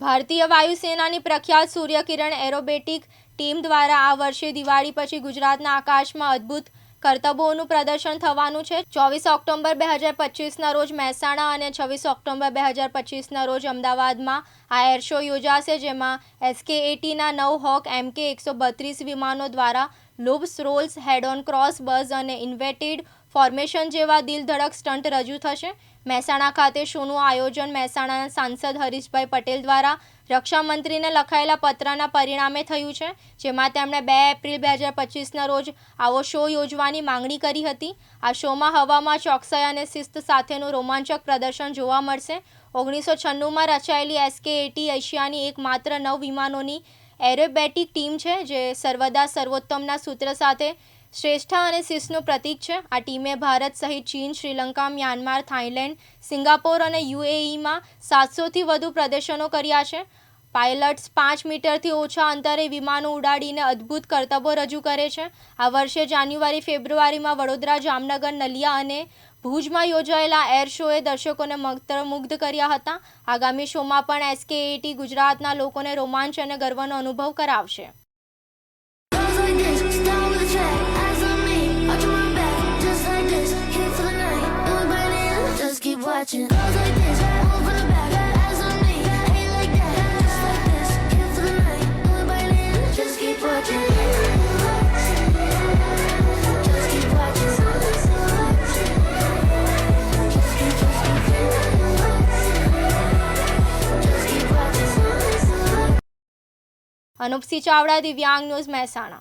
ભારતીય વાયુસેનાની પ્રખ્યાત સૂર્યકિરણ aerobatic team દ્વારા આ વર્ષે દિવાળી પછી ગુજરાતના આકાશમાં અદ્ભુત કરતબોનું પ્રદર્શન થવાનું છે. ચોવીસ ઓક્ટોબર બે હજાર પચીસના રોજ મહેસાણા અને છવ્વીસ ઓક્ટોબર બે હજાર પચીસના રોજ અમદાવાદમાં આ એર શો યોજાશે, જેમાં એસકે એટીના નવ હોક એમકે એકસો બત્રીસ વિમાનો દ્વારા loops rolls, head on cross બસ અને ઇન્વેટેડ ફોર્મેશન જેવા દિલ ધડક સ્ટન્ટ રજૂ થશે. મહેસાણા ખાતે શોનું આયોજન મહેસાણાના સાંસદ હરીશભાઈ પટેલ દ્વારા રક્ષામંત્રીને લખાયેલા પત્રના પરિણામે થયું છે, જેમાં તેમણે બે એપ્રિલ બે હજાર પચીસના રોજ આવો શો યોજવાની માંગણી કરી હતી. આ શોમાં હવામાં ચોકસાઈ અને શિસ્ત સાથેનું રોમાંચક પ્રદર્શન જોવા મળશે. ઓગણીસો છન્નુંમાં રચાયેલી એસકે એટી એશિયાની એકમાત્ર નવ વિમાનોની એરોબેટિક ટીમ છે, જે સર્વદા સર્વોત્તમના સૂત્ર સાથે શ્રેષ્ઠા અને શિસ્તનું પ્રતીક છે. આ ટીમે ભારત સહિત ચીન, શ્રીલંકા, મ્યાનમાર, થાઇલેન્ડ, સિંગાપોર અને યુએઈમાં સાતસોથી વધુ પ્રદર્શનો કર્યા છે. પાયલટ્સ પાંચ મીટરથી ઓછા અંતરે વિમાનો ઉડાડીને અદ્ભુત કરતબો રજૂ કરે છે. આ વર્ષે જાન્યુઆરી, ફેબ્રુઆરીમાં વડોદરા, જામનગર, નલિયા અને ભુજમાં યોજાયેલા એર શોએ દર્શકોને મંત્રમુગ્ધ કર્યા હતા. આગામી શોમાં પણ એસકેએટી ગુજરાતના લોકોને રોમાંચ અને ગર્વનો અનુભવ કરાવશે. watching. Goes like this, move for the back, eyes on me, ain't like that, just like this, hit for the night, look burning, just keep watching. Just keep watching. Just keep, just keep, just keep watching. Anupsinh Chavda દિવ્યાંગ news Mehsana